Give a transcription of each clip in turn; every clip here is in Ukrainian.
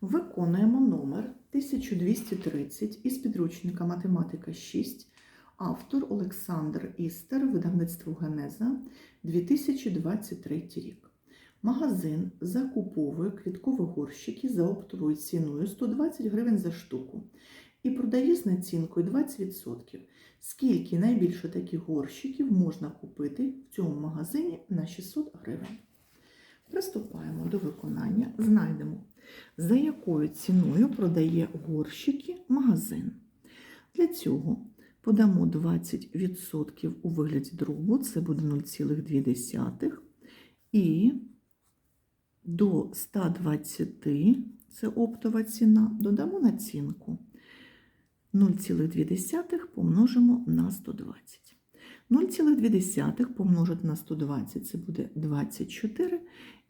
Виконуємо номер 1230 із підручника Математика 6, автор Олександр Істер, видавництво Генеза, 2023 рік. Магазин закуповує квіткові горщики за оптовою ціною 120 гривень за штуку і продає з націнкою 20%. Скільки найбільше таких горщиків можна купити в цьому магазині на 600 гривень? Приступаємо до виконання, знайдемо, за якою ціною продає горщики магазин. Для цього подамо 20% у вигляді дробу, це буде 0,2. І до 120, це оптова ціна, додамо націнку. 0,2 помножимо на 120. 0,2 помножити на 120 це буде 24.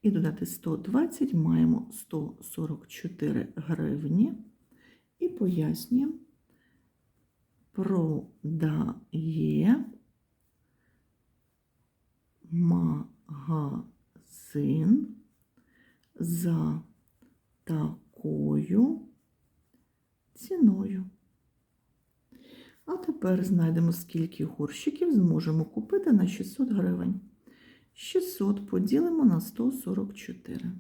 І додати 120 маємо 144 гривні. І пояснюємо, продає магазин за такою ціною. А тепер знайдемо, скільки горщиків зможемо купити на 600 гривень. 600 поділимо на 144.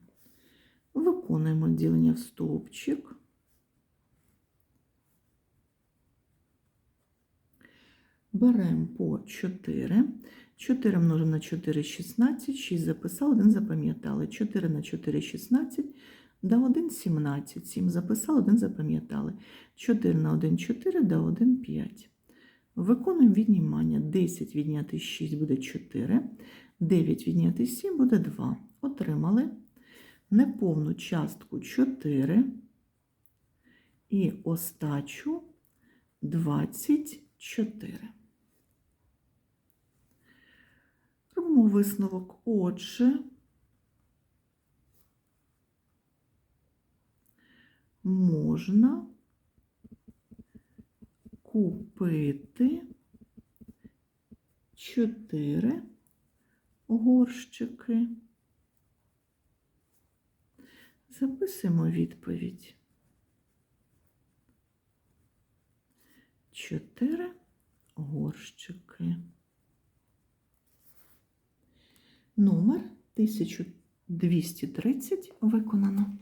Виконуємо ділення в стовпчик. Беремо по 4. 4 множимо на 4 – 16, 6 записали, 1 запам'ятали. 4 на 4 – 16, да 1 – 17. 7 записали, 1 запам'ятали. 4 на 1 – 4, да 1 – 5. Виконуємо віднімання. 10 відняти 6 буде 4. 9 відняти 7 буде 2. Отримали неповну частку 4 і остачу 24. Робимо висновок. Отже, можна купити 4 горщики. Записуємо відповідь. Чотири горщики. Номер 1230 виконано.